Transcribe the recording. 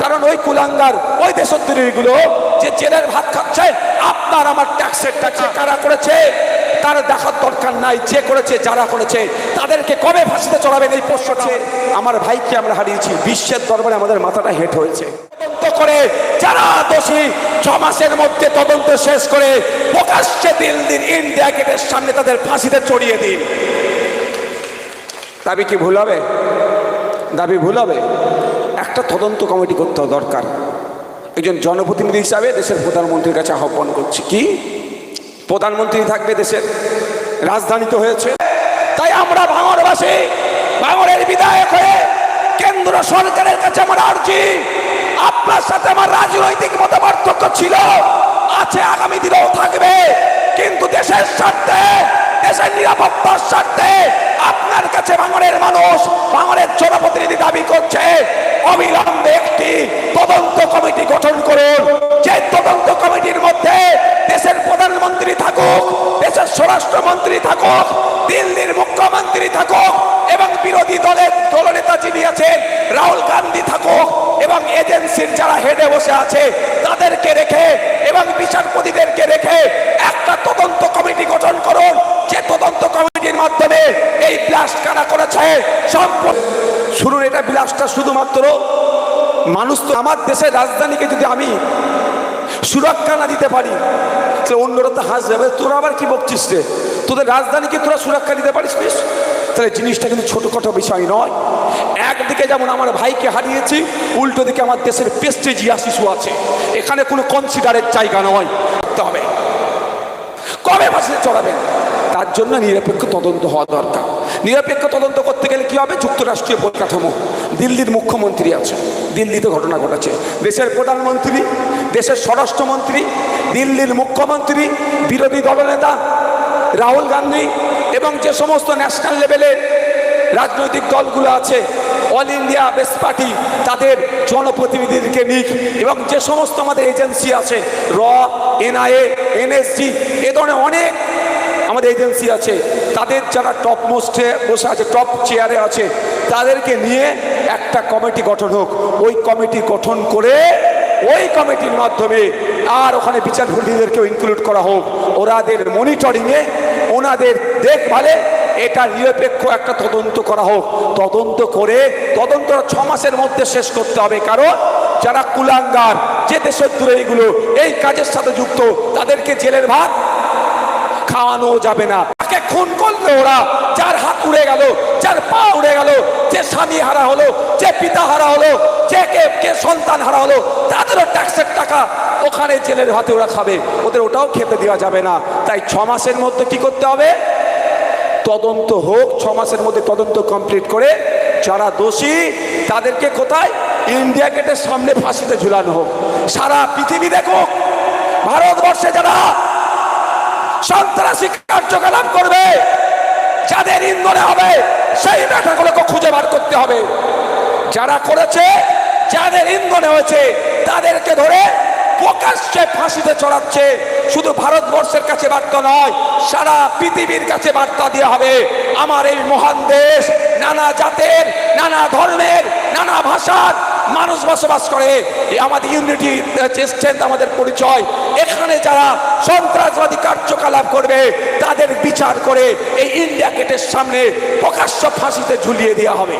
কারণ ওই কুলাঙ্গার ওই দেশদ্রোহীগুলো যে জেলের ভাত খাচ্ছে আপনার আমার ট্যাক্সের ট্যাক্সে কারা করেছে? তার দেখার দরকার নাই যে করেছে যারা করেছে। তাদেরকে কবে ফাঁসিতে চড়াবেন এই প্রশ্নটা? আমার ভাইকে আমরা হারিয়েছি বিশ্বের দরবারে আমাদের মাথাটা হেট হয়েছে। তদন্ত করে যারা দোষী ছ মাসের মধ্যে তদন্ত শেষ করে প্রকাশ্যে দিন দিন ইন্ডিয়া গেটের সামনে তাদের ফাঁসিতে চড়িয়ে দিন। দাবি কি ভুল হবে? দাবি ভুল হবে? একটা তদন্ত কমিটি করতে দরকার। একজন জনপ্রতিনিধি হিসাবে দেশের প্রধানমন্ত্রীর কাছে আহ্বান করছি কি? প্রধানমন্ত্রী থাকবে দেশের রাজধানী তো হয়েছে। তাই আমরা ভাঙরবাসী ভাঙরের বিধায়ক হয়ে কেন্দ্র সরকারের কাছে আমার আর্জি। আপনার সাথে আমার রাজনৈতিক মত পার্থক্য ছিল, আছে, আগামী দিনেও থাকবে। কিন্তু দেশের স্বার্থে দেশের নিরাপত্তার স্বার্থে আপনার কাছে ভাঙরের মানুষ ভাঙরের জনপ্রতিনিধি দাবি করছে। অবিলম্বে একটি তদন্ত কমিটি গঠন করুন। যে তদন্ত কমিটির মধ্যে দেশের প্রধানমন্ত্রী থাকুক, দেশের স্বরাষ্ট্রমন্ত্রী থাকুক, দিল্লির মুখ্যমন্ত্রী থাকুক, এবং বিরোধী দলের দলনেতা যিনি আছেন, রাহুল গান্ধী থাকুক, এবং এজেন্সির যারা হেডে বসে আছে এই ব্লাস্ট কারা করেছে? সম্পূর্ণ শুনুন, এটা বিলাসটা শুধুমাত্র মানুষ তো আমার দেশের রাজধানীকে যদি আমি সুরক্ষা না দিতে পারি, তাহলে অন্যরা তো হাসবে। এবার তোরা আবার কি বকছিস রে? তোদের রাজধানীকে তোরা সুরক্ষা দিতে পারিস বেশ। তাহলে জিনিসটা কিন্তু ছোটোখাটো বিষয় নয়। একদিকে যেমন আমার ভাইকে হারিয়েছি, উল্টো দিকে আমার দেশের পেস্টেজিয়া শিশু আছে। এখানে কোনো কনসিডারের জায়গা নয়। করতে হবে। কবে ফাঁসিতে চড়াবেন? জন্য নিরপেক্ষ তদন্ত হওয়া দরকার। নিরপেক্ষ তদন্ত করতে গেলে কি হবে? যুক্তরাষ্ট্রীয় পরিকাঠামো। দিল্লির মুখ্যমন্ত্রী আছে। দিল্লিতে ঘটনা ঘটেছে। দেশের প্রধানমন্ত্রী, দেশের স্বরাষ্ট্রমন্ত্রী, দিল্লির মুখ্যমন্ত্রী, বিরোধী দলনেতা রাহুল গান্ধী এবং যে সমস্ত ন্যাশনাল লেভেলে রাজনৈতিক দলগুলো আছে, অল ইন্ডিয়া বেস্ট পার্টি, তাদের জনপ্রতিনিধিদেরকে নিক এবং যে সমস্ত আমাদের এজেন্সি আছে, র, এনআইএ, এনএসজি, এ ধরনের অনেক আমাদের এজেন্সি আছে, তাদের যারা টপ মোস্টে বসে আছে টপ চেয়ারে আছে, তাদেরকে নিয়ে একটা কমিটি গঠন হোক। ওই কমিটি গঠন করে, ওই কমিটির মাধ্যমে আর ওখানে বিচারপতিদেরকেও ইনক্লুড করা হোক। ওরাদের মনিটরিংয়ে ওনাদের দেখভালে এটা নিরপেক্ষ একটা তদন্ত করা হোক। তদন্ত করে, তদন্ত ছ মাসের মধ্যে শেষ করতে হবে। কারণ যারা কুলাঙ্গার, যে দেশের দূরে এইগুলো এই কাজের সাথে যুক্ত, তাদেরকে জেলের ভাত খাওয়ানো যাবে না। তাকে খুন করল ওরা। যার হাত উড়ে গেল, যার পা উড়ে গেল, যে স্বামী হারা হলো, যে পিতা হারা হলো, যে কে কে সন্তান হারা হলো, তাদেরও ট্যাক্সের টাকা ওখানে জেলের হাতে ওরা খাবে। ওদের ওটাও খেতে দেওয়া যাবে না। তাই ছ মাসের মধ্যে কি করতে হবে? তদন্ত হোক, ছ মাসের মধ্যে তদন্ত কমপ্লিট করে যারা দোষী, তাদেরকে কোথায়? ইন্ডিয়া গেটের সামনে ফাঁসিতে ঝুলানো হোক। সারা পৃথিবী দেখুক। ভারতবর্ষে যারা সন্ত্রাসী কার্যকলাপ করবে। যাদের ইন্ধনে হবে, সেই ব্যাটাগুলোকে খুঁজে বার করতে হবে। যারা করেছে, যাদের ইন্ধনে হয়েছে, তাদেরকে ধরে প্রকাশ্যে ফাঁসিতে চড়াচ্ছে। শুধু ভারতবর্ষের কাছে বার্তা নয়, সারা পৃথিবীর কাছে বার্তা দেওয়া হবে। আমার এই মহান দেশ নানা জাতের, নানা ধর্মের, নানা ভাষার মানুষ বসবাস করে আমাদের ইউনিটি স্ট্রেন্থ আমাদের পরিচয়। এখানে যারা সন্ত্রাসবাদী কার্যকলাপ করবে, তাদের বিচার করে এই ইন্ডিয়া গেটের সামনে প্রকাশ্য ফাঁসিতে ঝুলিয়ে দেওয়া হবে।